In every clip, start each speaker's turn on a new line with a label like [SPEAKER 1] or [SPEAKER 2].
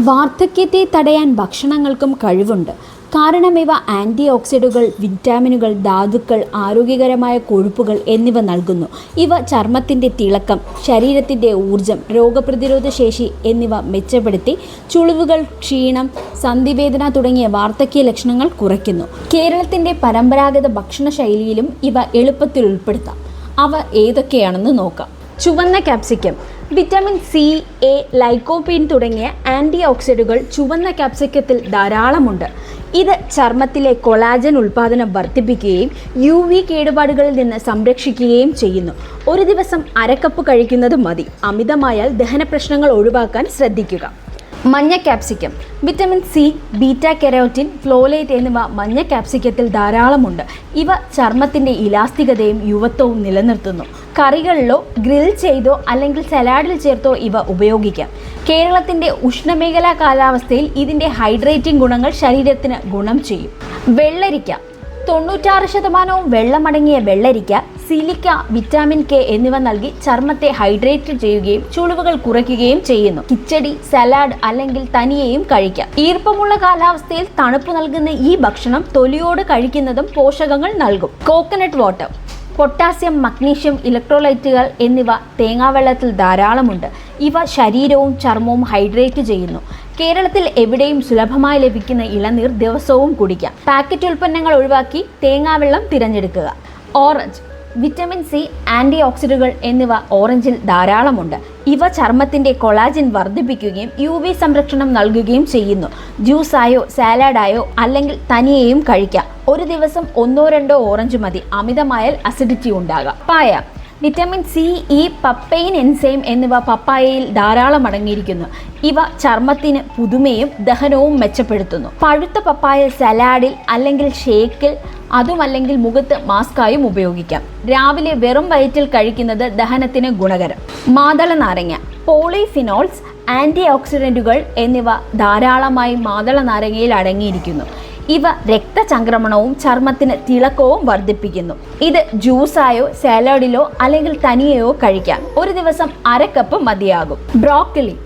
[SPEAKER 1] വാർദ്ധക്യത്തെ തടയാൻ ഭക്ഷണങ്ങൾക്കും കഴിവുണ്ട്. കാരണം ഇവ ആന്റി ഓക്സിഡുകൾ വിറ്റാമിനുകൾ ധാതുക്കൾ ആരോഗ്യകരമായ കൊഴുപ്പുകൾ എന്നിവ നൽകുന്നു. ഇവ ചർമ്മത്തിന്റെ തിളക്കം ശരീരത്തിന്റെ ഊർജം രോഗപ്രതിരോധ ശേഷി എന്നിവ മെച്ചപ്പെടുത്തി ചുളിവുകൾ ക്ഷീണം സന്ധിവേദന തുടങ്ങിയ വാർദ്ധക്യ ലക്ഷണങ്ങൾ കുറയ്ക്കുന്നു. കേരളത്തിന്റെ പരമ്പരാഗത ഭക്ഷണശൈലിയിലും ഇവ എളുപ്പത്തിൽ ഉൾപ്പെടുത്താം. അവ ഏതൊക്കെയാണെന്ന് നോക്കാം. ചുവന്ന capsicum vitamin C A lycopene തുടങ്ങിയ ആന്റി ഓക്സിഡുകൾ ചുവന്ന ക്യാപ്സിക്കത്തിൽ ധാരാളമുണ്ട്. ഇത് ചർമ്മത്തിലെ കൊളാജൻ ഉൽപ്പാദനം വർദ്ധിപ്പിക്കുകയും യു വി കേടുപാടുകളിൽ നിന്ന് സംരക്ഷിക്കുകയും ചെയ്യുന്നു. ഒരു ദിവസം അരക്കപ്പ് കഴിക്കുന്നത് മതി. അമിതമായാൽ ദഹന പ്രശ്നങ്ങൾ ഒഴിവാക്കാൻ ശ്രദ്ധിക്കുക. മഞ്ഞ capsicum vitamin C beta carotene folate എന്നിവ മഞ്ഞ കാപ്സിക്കത്തിൽ ധാരാളമുണ്ട്. ഇവ ചർമ്മത്തിന്റെ ഇലാസ്തികതയും യുവത്വവും നിലനിർത്തുന്നു. കറികളിലോ ഗ്രിൽ ചെയ്തോ അല്ലെങ്കിൽ സലാഡിൽ ചേർത്തോ ഇവ ഉപയോഗിക്കാം. കേരളത്തിന്റെ ഉഷ്ണമേഖലാ കാലാവസ്ഥയിൽ ഇതിന്റെ ഹൈഡ്രേറ്റിംഗ് ഗുണങ്ങൾ ശരീരത്തിന് ഗുണം ചെയ്യും. വെള്ളരിക്ക. തൊണ്ണൂറ്റാറ് ശതമാനവും വെള്ളമടങ്ങിയ വെള്ളരിക്ക സിലിക്ക വിറ്റാമിൻ കെ എന്നിവ നൽകി ചർമ്മത്തെ ഹൈഡ്രേറ്റ് ചെയ്യുകയും ചുളിവുകൾ കുറയ്ക്കുകയും ചെയ്യുന്നു. കിച്ചടി സലാഡ് അല്ലെങ്കിൽ തനിയെയും കഴിക്കാം. ഈർപ്പമുള്ള കാലാവസ്ഥയിൽ തണുപ്പ് നൽകുന്ന ഈ ഭക്ഷണം തൊലിയോട് കഴിക്കുന്നതും പോഷകങ്ങൾ നൽകും. കോക്കനട്ട് വാട്ടർ പൊട്ടാസ്യം മഗ്നീഷ്യം ഇലക്ട്രോലൈറ്റുകൾ എന്നിവ തേങ്ങാവെള്ളത്തിൽ ധാരാളമുണ്ട്. ഇവ ശരീരവും ചർമ്മവും ഹൈഡ്രേറ്റ് ചെയ്യുന്നു. കേരളത്തിൽ എവിടെയും സുലഭമായി ലഭിക്കുന്ന ഇളനീർ ദിവസവും കുടിക്കാം. പാക്കറ്റ് ഉൽപ്പന്നങ്ങൾ ഒഴിവാക്കി തേങ്ങാവെള്ളം തിരഞ്ഞെടുക്കുക. ഓറഞ്ച് വിറ്റമിൻ സി ആന്റി ഓക്സിഡുകൾ എന്നിവ ഓറഞ്ചിൽ ധാരാളമുണ്ട്. ഇവ ചർമ്മത്തിന്റെ കൊളാജിൻ വർദ്ധിപ്പിക്കുകയും യു വി സംരക്ഷണം നൽകുകയും ചെയ്യുന്നു. ജ്യൂസായോ സാലഡായോ അല്ലെങ്കിൽ തനിയെയും കഴിക്കാം. ഒരു ദിവസം ഒന്നോ രണ്ടോ ഓറഞ്ച് മതി. അമിതമായാൽ അസിഡിറ്റി ഉണ്ടാകാം. പായ vitamin C E papain enzyme എന്നിവ പപ്പായയിൽ ധാരാളം അടങ്ങിയിരിക്കുന്നു. ഇവ ചർമ്മത്തിന് പുതുമയും ദഹനവും മെച്ചപ്പെടുത്തുന്നു. പഴുത്ത പപ്പായ സലാഡിൽ അല്ലെങ്കിൽ ഷേക്കിൽ അതുമല്ലെങ്കിൽ മുഖത്ത് മാസ്കായും ഉപയോഗിക്കാം. രാവിലെ വെറും വയറ്റിൽ കഴിക്കുന്നത് ദഹനത്തിന് ഗുണകരം. മാതള നാരങ്ങ പോളിഫിനോൾസ് ആന്റി ഓക്സിഡന്റുകൾ എന്നിവ ധാരാളമായി മാതള നാരങ്ങയിൽ അടങ്ങിയിരിക്കുന്നു. ഇവ രക്തചംക്രമണവും ചർമ്മത്തിന് തിളക്കവും വർദ്ധിപ്പിക്കുന്നു. ഇത് ജ്യൂസായോ സാലഡിലോ അല്ലെങ്കിൽ തനിയെയോ കഴിക്കാം. ഒരു ദിവസം അര കപ്പ് മതിയാകും. Broccoli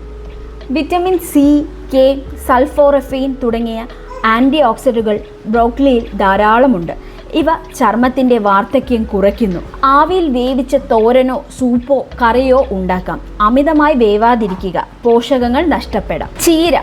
[SPEAKER 1] vitamin C K sulforaphane തുടങ്ങിയ ആന്റി ഓക്സിഡുകൾ ബ്രോക്കലിയിൽ ധാരാളമുണ്ട്. ഇവ ചർമ്മത്തിന്റെ വാർദ്ധക്യം കുറയ്ക്കുന്നു. ആവിയിൽ വേവിച്ച തോരനോ സൂപ്പോ കറിയോ ഉണ്ടാക്കാം. അമിതമായി വേവാതിരിക്കുക. പോഷകങ്ങൾ നഷ്ടപ്പെടാം. ചീര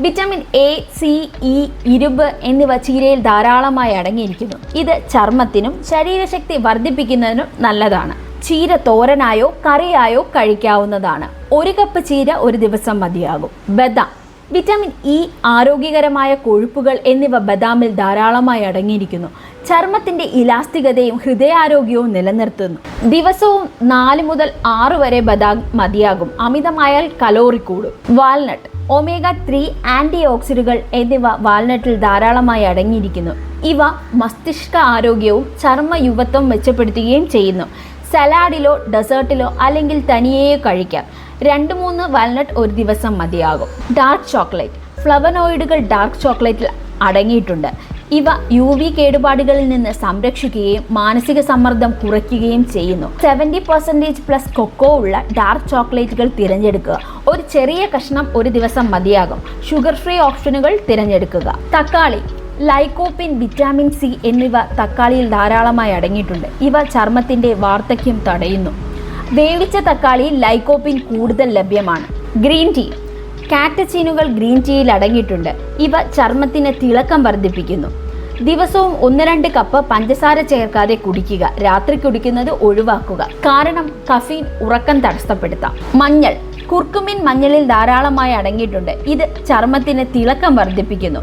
[SPEAKER 1] വിറ്റാമിൻ എ സി ഇ ഇരുമ്പ് എന്നിവ ചീരയിൽ ധാരാളമായി അടങ്ങിയിരിക്കുന്നു. ഇത് ചർമ്മത്തിനും ശരീരശക്തി വർദ്ധിപ്പിക്കുന്നതിനും നല്ലതാണ്. ചീര തോരനായോ കറിയായോ കഴിക്കാവുന്നതാണ്. ഒരു കപ്പ് ചീര ഒരു ദിവസം മതിയാകും. ബദാം. വിറ്റാമിൻ ഇ ആരോഗ്യകരമായ കൊഴുപ്പുകൾ എന്നിവ ബദാമിൽ ധാരാളമായി അടങ്ങിയിരിക്കുന്നു. ചർമ്മത്തിന്റെ ഇലാസ്തികതയും ഹൃദയാരോഗ്യവും നിലനിർത്തുന്നു. ദിവസവും നാല് മുതൽ ആറ് വരെ ബദാം മതിയാകും. അമിതമായാൽ കലോറി കൂടും. വാൽനട്ട് ഒമേഗ ത്രീ ആന്റി ഓക്സിഡുകൾ എന്നിവ വാൽനട്ടിൽ ധാരാളമായി അടങ്ങിയിരിക്കുന്നു. ഇവ മസ്തിഷ്ക ആരോഗ്യവും ചർമ്മ യുവത്വം മെച്ചപ്പെടുത്തുകയും ചെയ്യുന്നു. സലാഡിലോ ഡെസേർട്ടിലോ അല്ലെങ്കിൽ തനിയേ കഴിക്കാം. രണ്ട് മൂന്ന് വാൽനട്ട് ഒരു ദിവസം മതിയാകും. ഡാർക്ക് ചോക്ലേറ്റ് ഫ്ലവനോയിഡുകൾ ഡാർക്ക് ചോക്ലേറ്റിൽ അടങ്ങിയിട്ടുണ്ട്. ഇവ യു വി കേടുപാടുകളിൽ നിന്ന് സംരക്ഷിക്കുകയും മാനസിക സമ്മർദ്ദം കുറയ്ക്കുകയും ചെയ്യുന്നു. സെവന്റി പെർസെന്റേജ് പ്ലസ് കൊക്കോ ഉള്ള ഡാർക്ക് ചോക്ലേറ്റുകൾ തിരഞ്ഞെടുക്കുക. ഒരു ചെറിയ കഷ്ണം ഒരു ദിവസം മതിയാകും. ഷുഗർ ഫ്രീ ഓപ്ഷനുകൾ തിരഞ്ഞെടുക്കുക. തക്കാളി. ലൈക്കോപ്പിൻ വിറ്റാമിൻ സി എന്നിവ തക്കാളിയിൽ ധാരാളമായി അടങ്ങിയിട്ടുണ്ട്. ഇവ ചർമ്മത്തിന്റെ വാർദ്ധക്യം തടയുന്നു. വേവിച്ച തക്കാളി ലൈക്കോപ്പിൻ കൂടുതൽ ലഭ്യമാണ്. Green tea. കാറ്റച്ചീനുകൾ ഗ്രീൻ ടീയിൽ അടങ്ങിയിട്ടുണ്ട്. ഇവ ചർമ്മത്തിന് തിളക്കം വർദ്ധിപ്പിക്കുന്നു. ദിവസവും ഒന്ന് രണ്ട് കപ്പ് പഞ്ചസാര ചേർക്കാതെ കുടിക്കുക. രാത്രി കുടിക്കുന്നത് ഒഴിവാക്കുക. കാരണം കഫീൻ ഉറക്കം തടസ്സപ്പെടുത്താം. മഞ്ഞൾ. കുർക്കുമിൻ മഞ്ഞളിൽ ധാരാളമായി അടങ്ങിയിട്ടുണ്ട്. ഇത് ചർമ്മത്തിന് തിളക്കം വർദ്ധിപ്പിക്കുന്നു.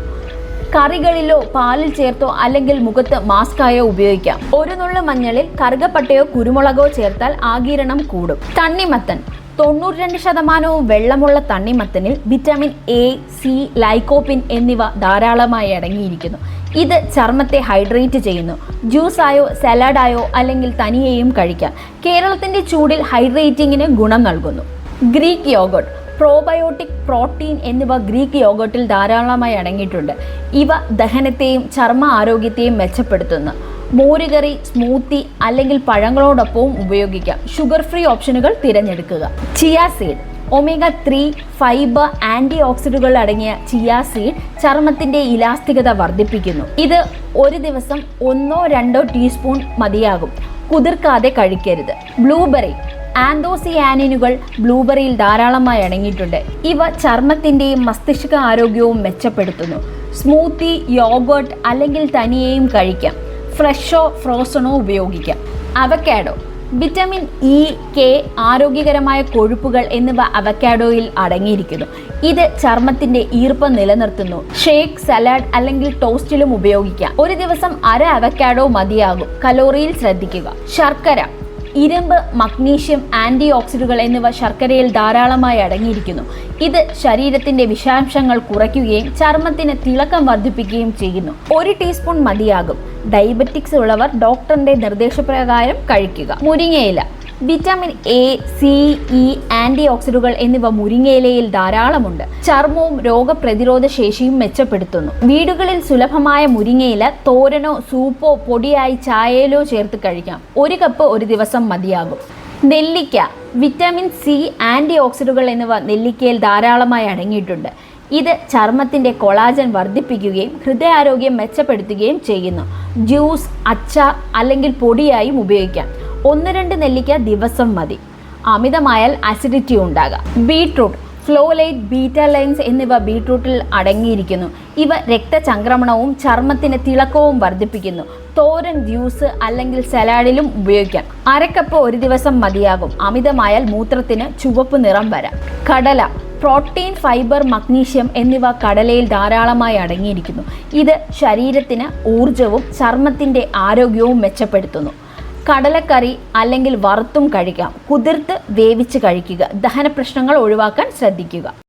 [SPEAKER 1] കറികളിലോ പാലിൽ ചേർത്തോ അല്ലെങ്കിൽ മുഖത്ത് മാസ്കായോ ഉപയോഗിക്കാം. ഒരു നുള്ളു മഞ്ഞളിൽ കറുകപ്പട്ടയോ കുരുമുളകോ ചേർത്താൽ ആകിരണം കൂടും. തണ്ണിമത്തൻ. തൊണ്ണൂറ്റി രണ്ട് ശതമാനവും വെള്ളമുള്ള തണ്ണിമത്തനിൽ വിറ്റാമിൻ എ സി ലൈക്കോപ്പിൻ എന്നിവ ധാരാളമായി അടങ്ങിയിരിക്കുന്നു. ഇത് ചർമ്മത്തെ ഹൈഡ്രേറ്റ് ചെയ്യുന്നു. ജ്യൂസായോ സലാഡായോ അല്ലെങ്കിൽ തനിയെയും കഴിക്കാം. കേരളത്തിന്റെ ചൂടിൽ ഹൈഡ്രേറ്റിങ്ങിന് ഗുണം നൽകുന്നു. Greek yogurt. പ്രോബയോട്ടിക് പ്രോട്ടീൻ എന്നിവ ഗ്രീക്ക് യോഗോട്ടിൽ ധാരാളമായി അടങ്ങിയിട്ടുണ്ട്. ഇവ ദഹനത്തെയും ചർമ്മ ആരോഗ്യത്തെയും മെച്ചപ്പെടുത്തുന്നു. മോരുകറി സ്മൂത്തി അല്ലെങ്കിൽ പഴങ്ങളോടൊപ്പവും ഉപയോഗിക്കാം. ഷുഗർ ഫ്രീ ഓപ്ഷനുകൾ തിരഞ്ഞെടുക്കുക. Chia seed. Omega three fibre anti ഓക്സിഡുകൾ അടങ്ങിയ ചിയ സീഡ് ചർമ്മത്തിന്റെ ഇലാസ്തികത വർദ്ധിപ്പിക്കുന്നു. ഇത് ഒരു ദിവസം ഒന്നോ രണ്ടോ ടീസ്പൂൺ മതിയാകും. കുതിർക്കാതെ കഴിക്കരുത്. ബ്ലൂബെറി. ആന്തോസിയാനിനുകൾ ബ്ലൂബെറിയിൽ ധാരാളമായി അടങ്ങിയിട്ടുണ്ട്. ഇവ ചർമ്മത്തിന്റെയും മസ്തിഷ്ക ആരോഗ്യവും മെച്ചപ്പെടുത്തുന്നു. സ്മൂത്തി യോഗോട്ട് അല്ലെങ്കിൽ തനിയെയും കഴിക്കാം. ഫ്രഷോ ഫ്രോസണോ ഉപയോഗിക്കാം. അവക്കാഡോ. വിറ്റമിൻ ഇ കെ ആരോഗ്യകരമായ കൊഴുപ്പുകൾ എന്നിവ അവക്കാഡോയിൽ അടങ്ങിയിരിക്കുന്നു. ഇത് ചർമ്മത്തിന്റെ ഈർപ്പം നിലനിർത്തുന്നു. ഷേക്ക് സലാഡ് അല്ലെങ്കിൽ ടോസ്റ്റിലും ഉപയോഗിക്കാം. ഒരു ദിവസം അര അവക്കാഡോ മതിയാകും. കലോറിയിൽ ശ്രദ്ധിക്കുക. ശർക്കര. ഇരുമ്പ് മഗ്നീഷ്യം ആന്റി ഓക്സിഡുകൾ എന്നിവ ശർക്കരയിൽ ധാരാളമായി അടങ്ങിയിരിക്കുന്നു. ഇത് ശരീരത്തിന്റെ വിഷാംശങ്ങൾ കുറയ്ക്കുകയും ചർമ്മത്തിന് തിളക്കം വർദ്ധിപ്പിക്കുകയും ചെയ്യുന്നു. ഒരു ടീസ്പൂൺ മതിയാകും. ഡയബറ്റിക്സ് ഉള്ളവർ ഡോക്ടറിന്റെ നിർദ്ദേശപ്രകാരം കഴിക്കുക. മുരിങ്ങയില. Vitamin A C E anti ഓക്സിഡുകൾ എന്നിവ മുരിങ്ങയിലയിൽ ധാരാളമുണ്ട്. ചർമ്മവും രോഗപ്രതിരോധ ശേഷിയും മെച്ചപ്പെടുത്തുന്നു. വീടുകളിൽ സുലഭമായ മുരിങ്ങയില തോരനോ സൂപ്പോ പൊടിയായി ചായയിലോ ചേർത്ത് കഴിക്കാം. ഒരു കപ്പ് ഒരു ദിവസം മതിയാകും. നെല്ലിക്ക വിറ്റാമിൻ സി ആന്റി ഓക്സിഡുകൾ എന്നിവ നെല്ലിക്കയിൽ ധാരാളമായി അടങ്ങിയിട്ടുണ്ട്. ഇത് ചർമ്മത്തിന്റെ കൊളാജൻ വർദ്ധിപ്പിക്കുകയും ഹൃദയാരോഗ്യം മെച്ചപ്പെടുത്തുകയും ചെയ്യുന്നു. ജ്യൂസ് അച്ചാർ അല്ലെങ്കിൽ പൊടിയായും ഉപയോഗിക്കാം. ഒന്ന് രണ്ട് നെല്ലിക്ക ദിവസം മതി. അമിതമായാൽ അസിഡിറ്റി ഉണ്ടാകാം. ബീട്രൂട്ട് ഫ്ലോലൈറ്റ് ബീറ്റ ലൈൻസ് എന്നിവ ബീട്രൂട്ടിൽ അടങ്ങിയിരിക്കുന്നു. ഇവ രക്തചംക്രമണവും ചർമ്മത്തിന് തിളക്കവും വർദ്ധിപ്പിക്കുന്നു. തോരൻ ജ്യൂസ് അല്ലെങ്കിൽ സലാഡിലും ഉപയോഗിക്കാം. അരക്കപ്പ് ഒരു ദിവസം മതിയാകും. അമിതമായാൽ മൂത്രത്തിന് ചുവപ്പ് നിറം വരാം. കടല പ്രോട്ടീൻ ഫൈബർ മഗ്നീഷ്യം എന്നിവ കടലയിൽ ധാരാളമായി അടങ്ങിയിരിക്കുന്നു. ഇത് ശരീരത്തിന് ഊർജവും ചർമ്മത്തിന്റെ ആരോഗ്യവും മെച്ചപ്പെടുത്തുന്നു. കടലക്കറി അല്ലെങ്കിൽ വറുത്തും കഴിക്കാം. കുതിർത്ത് വേവിച്ച് കഴിക്കുക. ദഹന പ്രശ്നങ്ങൾ ഒഴിവാക്കാൻ ശ്രദ്ധിക്കുക.